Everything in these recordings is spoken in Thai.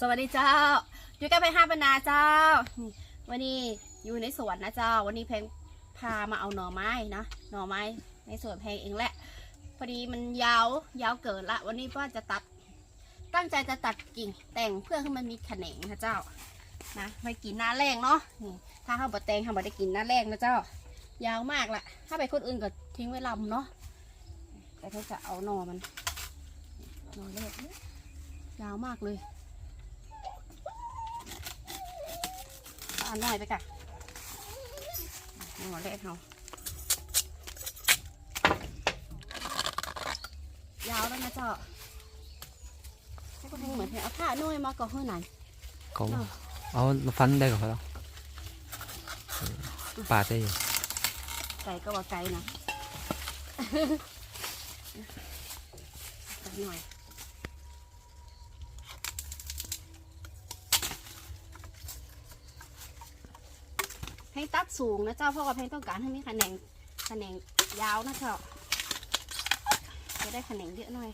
สวัสดีเจ้า อยู่กับเพลงห้าบรรณาเจ้า วันนี้อยู่ในสวนนะเจ้า วันนี้เพลงพามาเอาหน่อไม้นะหน่อไม้ในสวนเพลงเองแหละ พอดีมันยาวยาวเกินละ วันนี้ว่าจะตัด ตั้งใจจะตัดกิ่งแต่งเพื่อให้มันมีแขนงนะเจ้า นะไปกินหน้าแรงเนาะนี่ถ้าเขาบดแตงเขาบดได้กินหน้าแรงนะเจ้า ยาวมากละถ้าไปคนอื่นก็ทิ้งไว้ลำเนาะแต่ถ้าจะเอาหน่อมันหน่อเนี่ยยาวมากเลย เอาหน่อยไปก่ะหน่อแรกเขายาวแล้วนะเจ้าให้คนทงเหมือนเอาผ้าหน่อยมาก่อนเพื่อไหนของอ้าวเอาฟันได้กับเขาแล้วปาดได้อยู่ไก่ก็ว่าไก่นะสักหน่อย เพลงตัดสูงนะเจ้าเพราะว่าเพลงต้องการให้มีแขนงแขนงยาวนะเจ้าจะได้แขนงเยอะหน่อย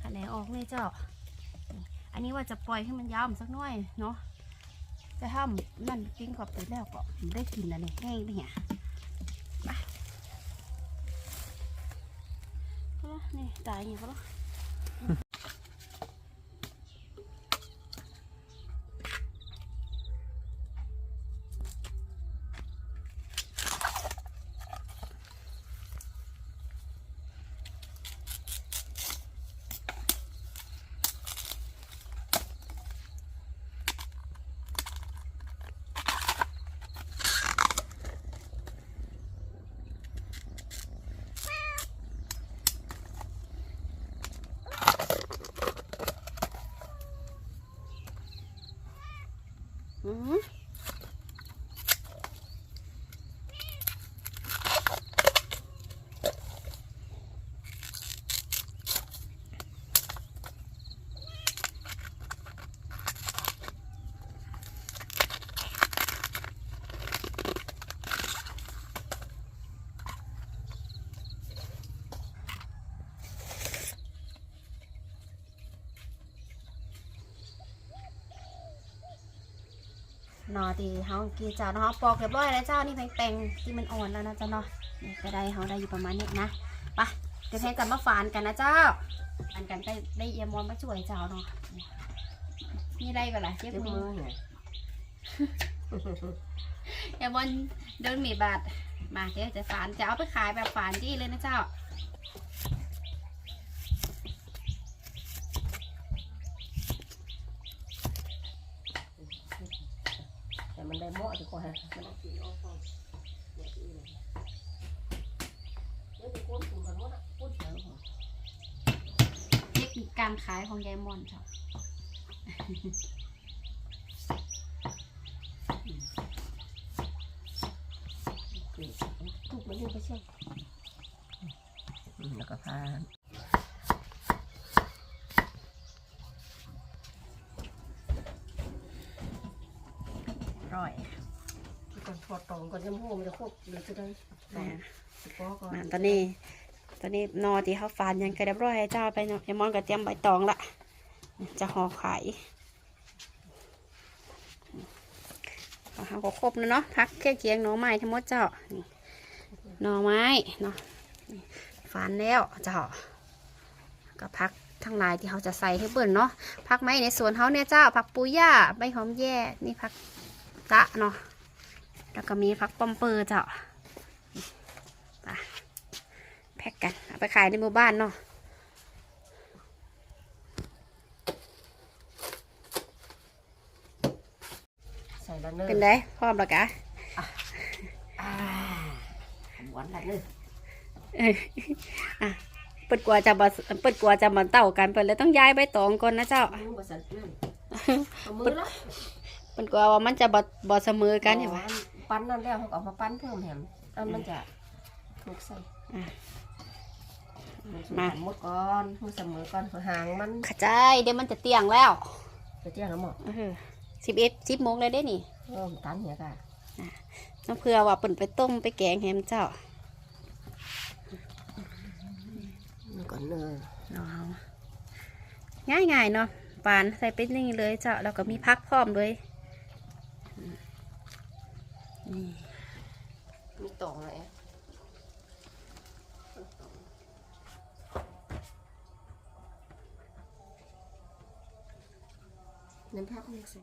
แขนงออกเลยเจ้า อันนี้ว่าจะปล่อยให้มันยาวสักหน่อยเนาะ จะทำนั่นกินกับไปแล้วก็ได้กินอะไรแห้งเนี่ยไปเอานี่ตายอย่างก็แล้ นอตีเฮากีเจ้าเนาะปอกเรียบร้อยแล้วเจ้านี่แพงแต่งที่มันอ่อนแล้วนะเจ้าเนาะนี่ก็ได้เฮาได้อยู่ประมาณนี้นะไปเดี๋ยวแพงกลับมาฝานกันนะเจ้าฝานกันได้ได้เอียมอนมาช่วยเจ้าเนาะนี่ได้ก็ล่ะเจ็บเจ็บมืมืออเนี่ยเอียมอนเดินหมีบาทมาเดี๋ยวจะฝานจะเอาไปขายแบบฝานที่เลยนะเจ้า มันได้เหมาะดีกว่าฮะมันได้กินออกก่อนเดี๋ยวอีกเลยเดี๋ยวจะพูดถึงกันว่าพูดเดี๋ยวก่อนเทคนิคการขายของยายมอนเจ้าคือทุกมันยังไม่ใช่อืมแล้วก็พา ร่อยก่อนพอตรงก่อนจะพูดมันจะควบหรือจะได้นะสิบปอก่อนมาตอนนี้ ตอนนี้นอที่เขาฝานยังกระเรียบร้อยให้เจ้าไปเนาะยายมอนก็เตรียมใบตองละจะห่อขายเอาเขาก็ครบแล้วเนาะพักแค่เคียงหน่อไม้ทั้งหมดเจ้านี่หน่อไม้เนาะนี่ฝานแล้วเจ้าก็พักทั้งหลายที่เขาจะใส่ให้เบิ่นเนาะพักไม้ในสวนเขาเนี่ยเจ้าผักปูย่าใบหอมแย่นี่พัก ตะเนาะ แล้วก็มีพักปอมเปอร์เจ้าไปแพ็กกัน เอาไปขายในหมู่บ้านเนาะใส่แล้วเนอะเป็นไงพร้อมแล้วกะอ่าหวานละเนอะเอ้ยอะเปิดกลัวจะมาเปิดกลัวจะมาเต่ากันเปิดเลยต้องย้ายใบตองก่อนนะเจ้า มือบ่สั่นนั่นเอามือละเปิดกลัวว่ามันจะบอบอเสมอกันเห็นไหมปั้นนั่นแล้วเขาก็เอามาปั้นเพิ่มแหมอันมันจะถูกใส่มันสูงกันหมดก่อนมือเสมอก่อนหางมันขจายเดี๋ยวมันจะเตียงแล้วจะเจียงแล้วหมดสิบเอ็ดสิบโมงเลยได้นี่เริ่มตันเนี่ยค่ะน้ำเพื่อว่าเปิ่นไปต้มไปแกงแฮมเจ้านี่ก่อนเนยเอาง่ายง่ายๆเนาะปานใส่ไปนี่เลยเจ้าแล้วก็มีพักพร้อมเลยนี่ มีตองเลยน้ำพักนี่สิ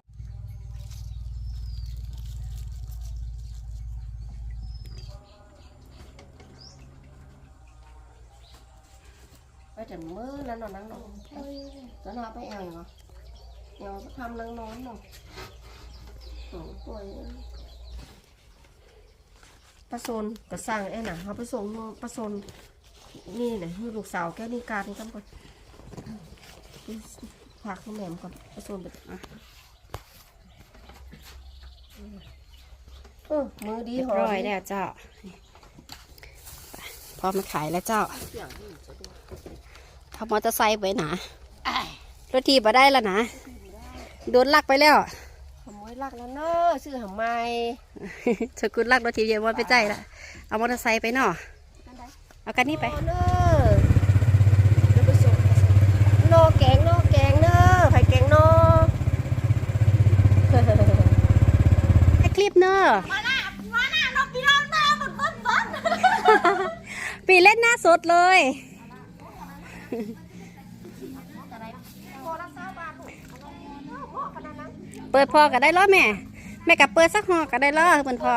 ไปแต่มือนั้นนอนนั่งนอนแล้วนอนไปแอลอย่างเหรอแอลทำนั่งนอนเนาะโอ้ป่วย ปลาโซนกระสังไอ้น่ะเขาไปส่งปลาโซนนี่เนี่ยให้ลูกสาวแก้นี่การนี่กันก่อนผักข้าวแหนมก่อนปลาโซนไปอะเออมือดีเรียบหอร้อยแล้วเจ้าพร้อมมาขายแล้วเจ้าเสียงนี่จะดูขับมอเตอร์ไซค์ไปหนารถทีบมาได้แล้วนะโดนลักไปแล้ว ขโมยลักแล้วเนอะซื้อทำไมสกุลลักรถทีบเยอะวันไปใจละเอามอเตอร์ไซค์ไปเนาะเอากันนี่ไปโอ้เนอะเดี๋ยวไปส่งโนแกงโนแกงเนอะไข่แกงโนให้คลิปเนอะปีเล่นหน้าสดเลย เปิดพอก็ได้ล้อแม่ แม่กับเปิดสักหอก็ได้ล้อเปิดพอ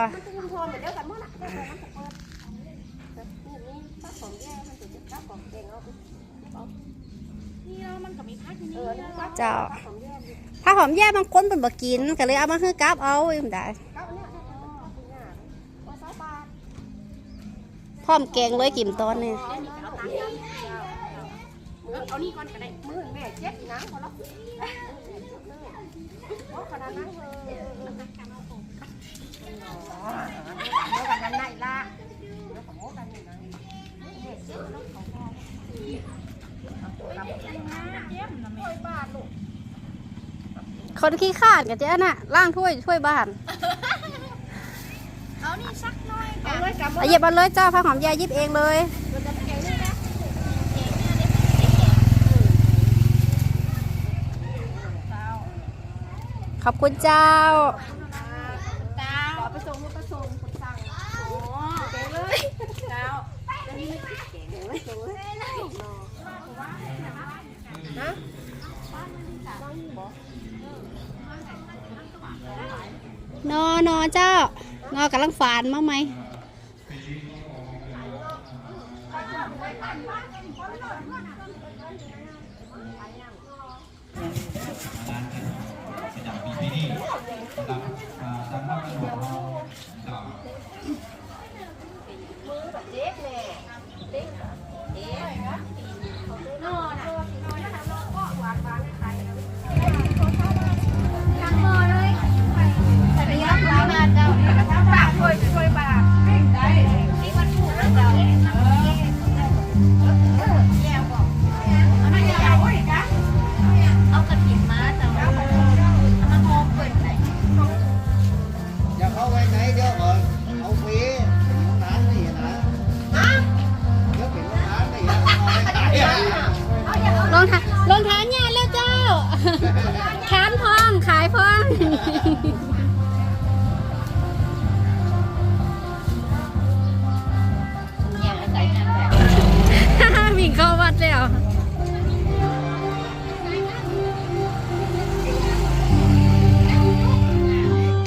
เจ้าถ้าหอมแย่บางคนเป็นบกินก็เลยเอามาให้กับเอาอยู่ได้พร้อมแกงเลยกิมตอนเนี่ยเอานี่ก่อนก็ได้มือแม่เจ็บน้ำพอแล้วโอ้ขนาดนั้นเลยเดี๋ยวกันนั่นไหนละเดี๋ยวขโมยกันนี่นะแม่เจ็บแล้วเขาพอเอาบาทลูกคนขี้ขาดกับเจ๊น่ะล่างถ้วยถ้วยบ้านเอาเลยกลับเอาหยิบมาเลยเจ้าผ้าหอมแย่หยิบเองเลย ขอบคุณเจ้าขอไปส่งไปส่งคนสั่งโอ้เก่งเลยเจ้าจะมีเก่งเลยเก่งเลยฮะนอนอเจ้านอกำลังฝานมาไหม มือแบบเจ๊กแม่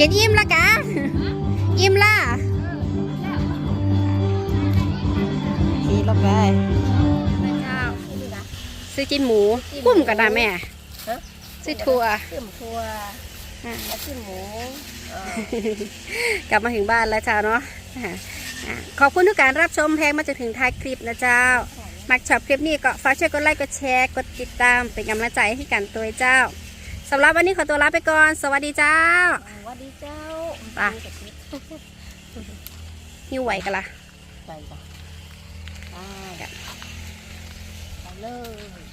นอิ่มละกะอิ่มละขี่รถไปซื้อกินหมูกุ้มกันนะแม่ฮะซื้อทัวร์ขึ้นทัวร์อะแล้วขึ้นหมูเออกลับมาถึงบ้านแล้วเจ้าเนาะอะอะขอบคุณทุกการรับชมแพงมาจนถึงท้ายคลิปนะเจ้า มักชอบคลิปนี้ก็ฝากช่วยกดไลค์กดแชร์กดติดตามเป็นกำลังใจให้กันตัวเจ้าสำหรับวันนี้ขอตัวลาไปก่อน สวัสดีเจ้าส วัสดีเจ้าไปหิวไหวกันละไปจ้ะได้เลย